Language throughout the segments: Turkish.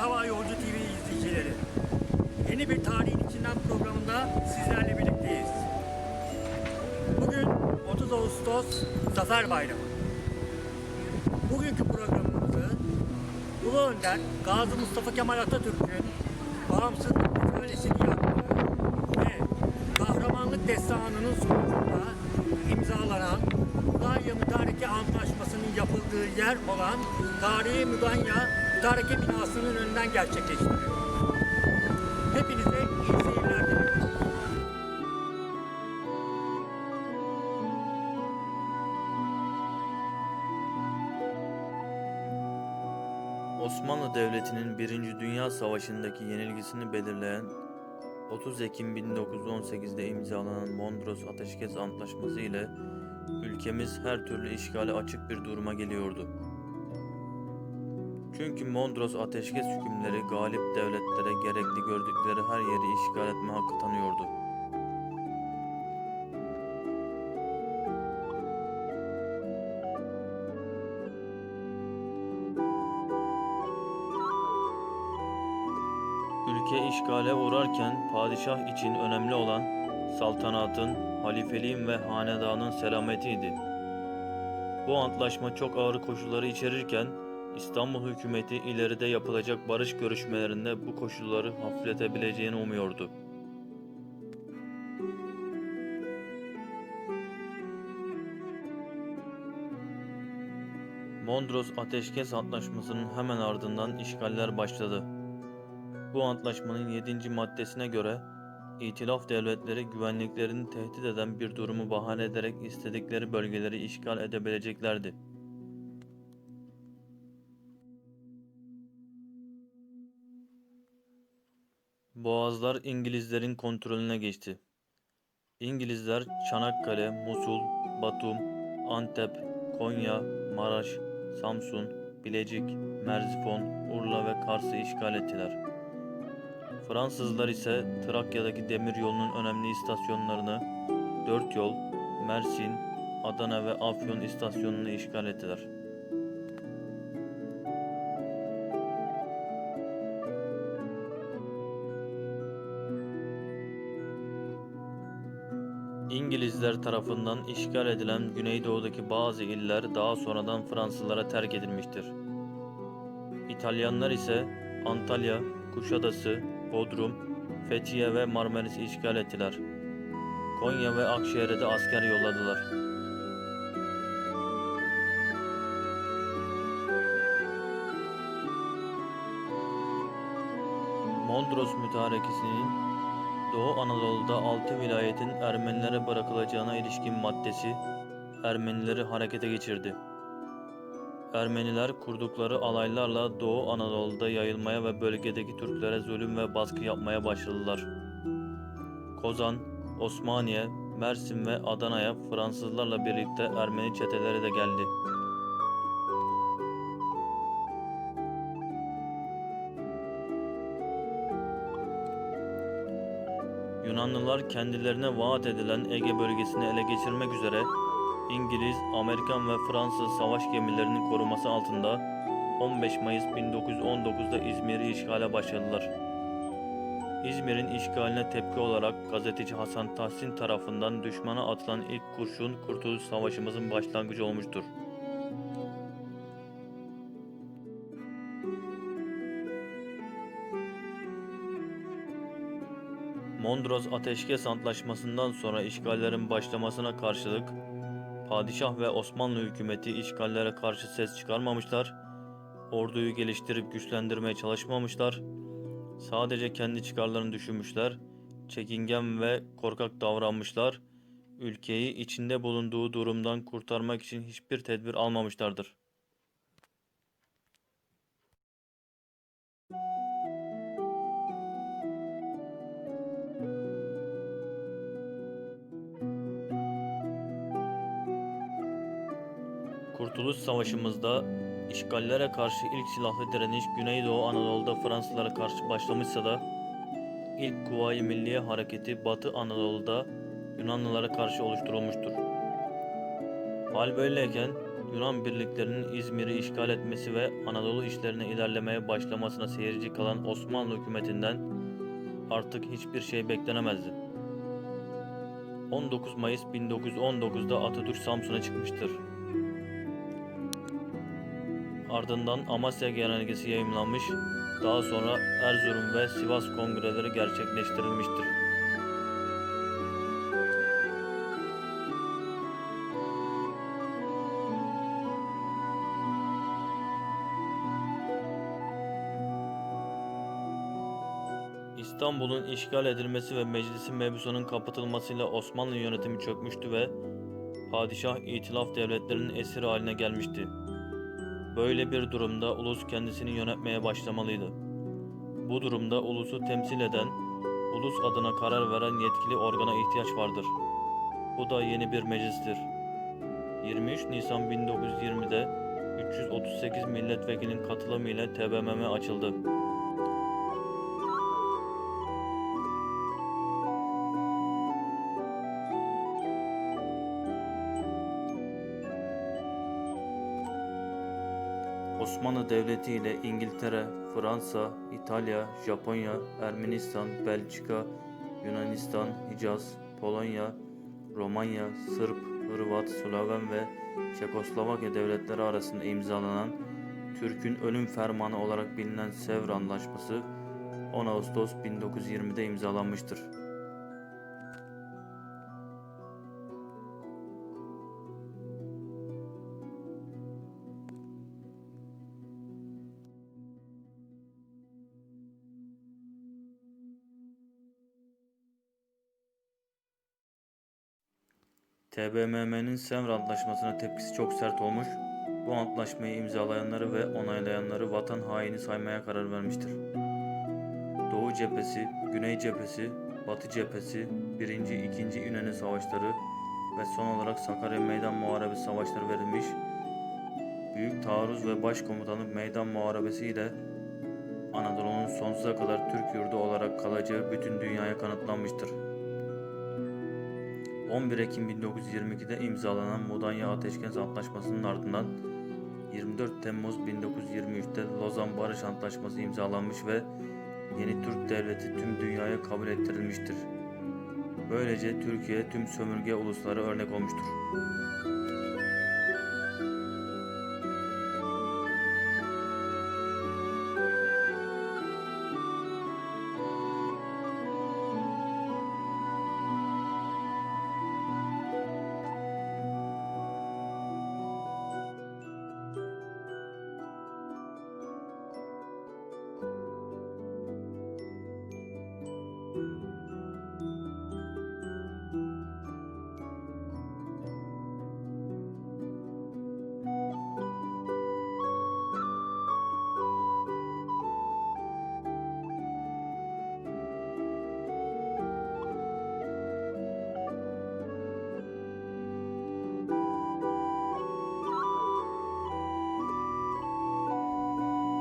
Merhaba Yolcu TV izleyicileri. Yeni bir Tarihin İçinden programında sizlerle birlikteyiz. Bugün 30 Ağustos Zafer Bayramı. Bugünkü programımızı Ulu Önder Gazi Mustafa Kemal Atatürk'ün bağımsızlık mücadelesini yaptığı ve kahramanlık destanının sonucunda imzalanan Mudanya Mütareke Antlaşması'nın yapıldığı yer olan Tarihi Mudanya Mütareke binasının önünden gerçekleştiriyor. Hepinize iyi seyirler diliyorum. Osmanlı Devleti'nin 1. Dünya Savaşı'ndaki yenilgisini belirleyen 30 Ekim 1918'de imzalanan Mondros Ateşkes Antlaşması ile ülkemiz her türlü işgale açık bir duruma geliyordu. Çünkü Mondros Ateşkes hükümleri galip devletlere gerekli gördükleri her yeri işgal etme hakkı tanıyordu. Ülke işgale uğrarken padişah için önemli olan saltanatın, halifeliğin ve hanedanın selametiydi. Bu antlaşma çok ağır koşulları içerirken İstanbul hükümeti ileride yapılacak barış görüşmelerinde bu koşulları hafifletebileceğini umuyordu. Mondros Ateşkes Antlaşması'nın hemen ardından işgaller başladı. Bu antlaşmanın 7. maddesine göre İtilaf devletleri güvenliklerini tehdit eden bir durumu bahane ederek istedikleri bölgeleri işgal edebileceklerdi. Boğazlar İngilizlerin kontrolüne geçti. İngilizler Çanakkale, Musul, Batum, Antep, Konya, Maraş, Samsun, Bilecik, Merzifon, Urla ve Kars'ı işgal ettiler. Fransızlar ise Trakya'daki demiryolunun önemli istasyonlarını Dört Yol, Mersin, Adana ve Afyon istasyonunu işgal ettiler. İngilizler tarafından işgal edilen Güneydoğu'daki bazı iller daha sonradan Fransızlara terk edilmiştir. İtalyanlar ise Antalya, Kuşadası, Bodrum, Fethiye ve Marmaris'i işgal ettiler. Konya ve Akşehir'e de asker yolladılar. Mondros Mütarekesi'nin Doğu Anadolu'da altı vilayetin Ermenilere bırakılacağına ilişkin maddesi Ermenileri harekete geçirdi. Ermeniler kurdukları alaylarla Doğu Anadolu'da yayılmaya ve bölgedeki Türklere zulüm ve baskı yapmaya başladılar. Kozan, Osmaniye, Mersin ve Adana'ya Fransızlarla birlikte Ermeni çeteleri de geldi. Yunanlılar kendilerine vaat edilen Ege bölgesini ele geçirmek üzere İngiliz, Amerikan ve Fransız savaş gemilerinin koruması altında 15 Mayıs 1919'da İzmir'i işgale başladılar. İzmir'in işgaline tepki olarak gazeteci Hasan Tahsin tarafından düşmana atılan ilk kurşun Kurtuluş Savaşımızın başlangıcı olmuştur. Mondros Ateşkes Antlaşması'ndan sonra işgallerin başlamasına karşılık Padişah ve Osmanlı hükümeti işgallere karşı ses çıkarmamışlar, orduyu geliştirip güçlendirmeye çalışmamışlar, sadece kendi çıkarlarını düşünmüşler, çekingen ve korkak davranmışlar, ülkeyi içinde bulunduğu durumdan kurtarmak için hiçbir tedbir almamışlardır. Kurtuluş Savaşı'mızda işgallere karşı ilk silahlı direniş Güneydoğu Anadolu'da Fransızlara karşı başlamışsa da ilk Kuvayi Milliye Hareketi Batı Anadolu'da Yunanlılara karşı oluşturulmuştur. Hal böyleyken Yunan birliklerinin İzmir'i işgal etmesi ve Anadolu işlerine ilerlemeye başlamasına seyirci kalan Osmanlı hükümetinden artık hiçbir şey beklenemezdi. 19 Mayıs 1919'da Atatürk Samsun'a çıkmıştır. Ardından Amasya Genelgesi yayımlanmış, daha sonra Erzurum ve Sivas kongreleri gerçekleştirilmiştir. İstanbul'un işgal edilmesi ve meclisin mebusunun kapatılmasıyla Osmanlı yönetimi çökmüştü ve padişah itilaf devletlerinin esiri haline gelmişti. Böyle bir durumda ulus kendisini yönetmeye başlamalıydı. Bu durumda ulusu temsil eden, ulus adına karar veren yetkili organa ihtiyaç vardır. Bu da yeni bir meclistir. 23 Nisan 1920'de 338 milletvekilinin katılımıyla TBMM açıldı. Devleti ile İngiltere, Fransa, İtalya, Japonya, Ermenistan, Belçika, Yunanistan, Hicaz, Polonya, Romanya, Sırp, Hırvat, Sloven ve Çekoslovakya devletleri arasında imzalanan Türk'ün ölüm fermanı olarak bilinen Sevr Anlaşması 10 Ağustos 1920'de imzalanmıştır. TBMM'nin Sevr Antlaşması'na tepkisi çok sert olmuş, bu antlaşmayı imzalayanları ve onaylayanları vatan haini saymaya karar vermiştir. Doğu cephesi, Güney cephesi, Batı cephesi, 1. 2. İnönü Savaşları ve son olarak Sakarya Meydan Muharebesi savaşları verilmiş, Büyük Taarruz ve Başkomutanlık Meydan Muharebesi ile Anadolu'nun sonsuza kadar Türk yurdu olarak kalacağı bütün dünyaya kanıtlanmıştır. 11 Ekim 1922'de imzalanan Mudanya Ateşkes Antlaşması'nın ardından 24 Temmuz 1923'te Lozan Barış Antlaşması imzalanmış ve yeni Türk Devleti tüm dünyaya kabul ettirilmiştir. Böylece Türkiye tüm sömürge uluslara örnek olmuştur.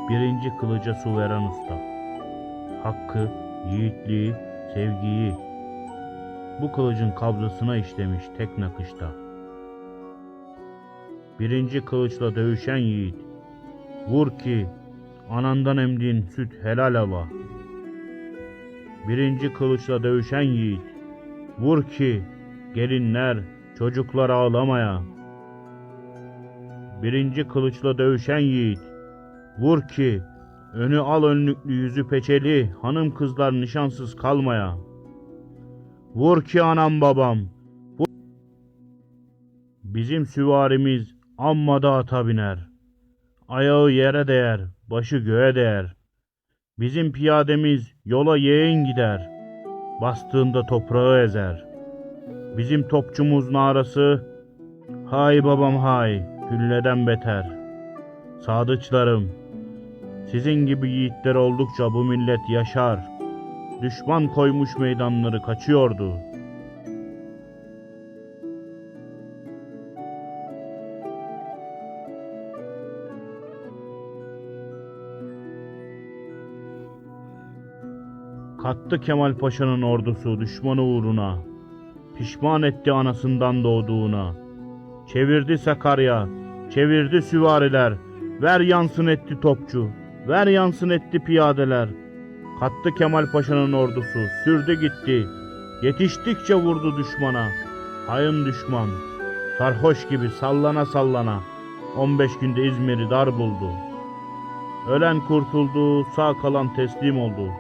Birinci kılıca su veren usta. Hakkı, yiğitliği, sevgiyi bu kılıcın kabzasına işlemiş tek nakışta. Birinci kılıçla dövüşen yiğit. Vur ki anandan emdiğin süt helal hava. Birinci kılıçla dövüşen yiğit. Vur ki gelinler çocuklar ağlamaya. Birinci kılıçla dövüşen yiğit. Vur ki önü al önlüklü yüzü peçeli hanım kızlar nişansız kalmaya. Vur ki anam babam. Vur. Bizim süvarimiz amma da ata biner. Ayağı yere değer, başı göğe değer. Bizim piyademiz yola yeğen gider. Bastığında toprağı ezer. Bizim topçumuz narası hay babam hay gülleden beter. Sadıçlarım, sizin gibi yiğitler oldukça bu millet yaşar. Düşman koymuş meydanları kaçıyordu. Kattı Kemal Paşa'nın ordusu düşmanı uğruna. Pişman etti anasından doğduğuna. Çevirdi Sakarya, Çevirdi süvariler. Ver yansın etti topçu. Ver yansın etti piyadeler. Kattı Kemal Paşa'nın ordusu. Sürdü gitti. Yetiştikçe vurdu düşmana. Hayın düşman. Sarhoş gibi sallana sallana. 15 günde İzmir'i dar buldu. Ölen kurtuldu, sağ kalan teslim oldu.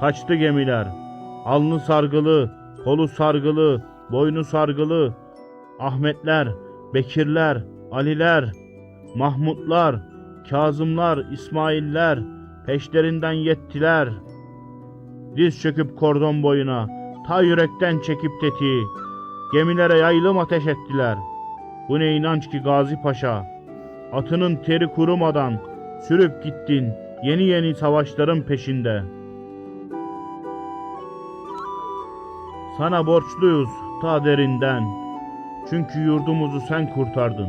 Kaçtı gemiler. Alnı sargılı, kolu sargılı, boynu sargılı. Ahmetler, Bekirler, Aliler, Mahmutlar, Kazımlar, İsmailler peşlerinden yettiler. Diz çöküp kordon boyuna, ta yürekten çekip tetiği, gemilere yaylım ateş ettiler. Bu ne inanç ki Gazi Paşa, atının teri kurumadan sürüp gittin yeni yeni savaşların peşinde. Sana borçluyuz ta derinden. Çünkü yurdumuzu sen kurtardın.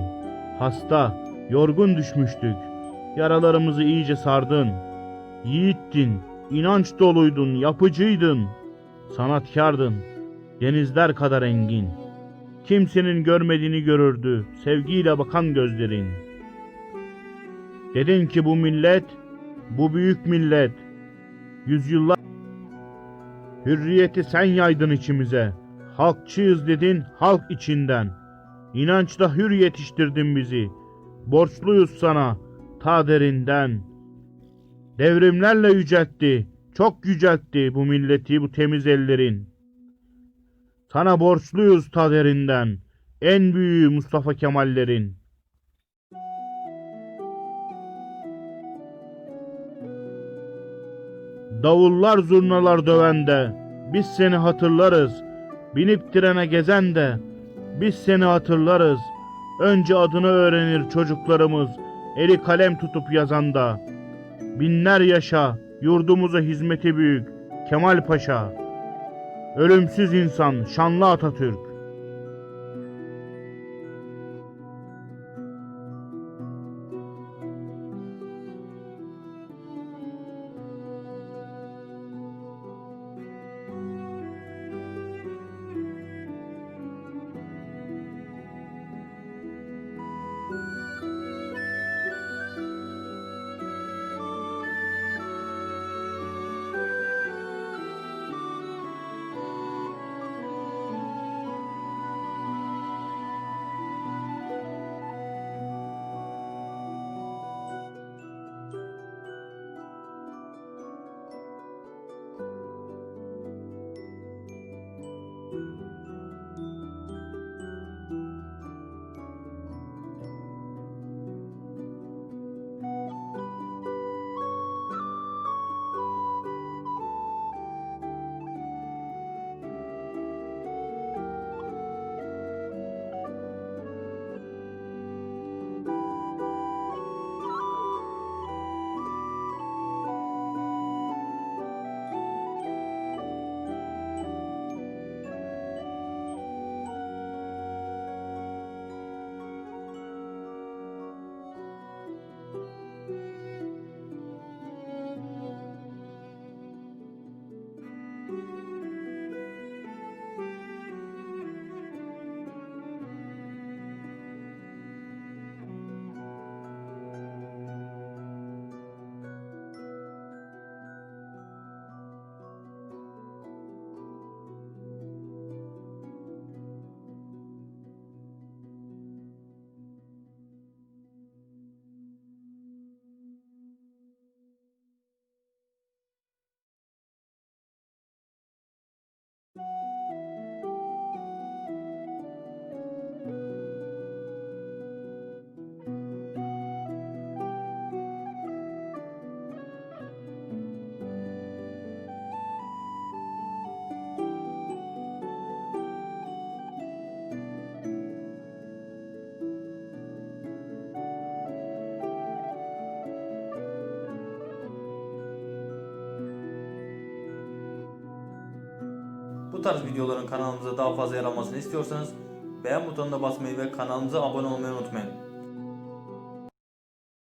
Hasta, yorgun düşmüştük. Yaralarımızı iyice sardın. Yiğittin, inanç doluydun, yapıcıydın. Sanatkardın, denizler kadar engin. Kimsenin görmediğini görürdü, sevgiyle bakan gözlerin. Dedin ki bu millet, bu büyük millet, yüzyıllar Hürriyeti sen yaydın içimize. Halkçıyız dedin halk içinden. İnançla hür yetiştirdin bizi. Borçluyuz sana ta derinden. Devrimlerle yüceltti, çok yüceltti bu milleti bu temiz ellerin. Sana borçluyuz ta derinden. En büyüğü Mustafa Kemallerin. Davullar zurnalar dövende, biz seni hatırlarız. Binip trene gezen de, biz seni hatırlarız. Önce adını öğrenir çocuklarımız, eli kalem tutup yazanda. Binler yaşa, yurdumuza hizmeti büyük, Kemal Paşa. Ölümsüz insan, şanlı Atatürk. Bu tarz videoların kanalımıza daha fazla yer almasını istiyorsanız beğen butonuna basmayı ve kanalımıza abone olmayı unutmayın.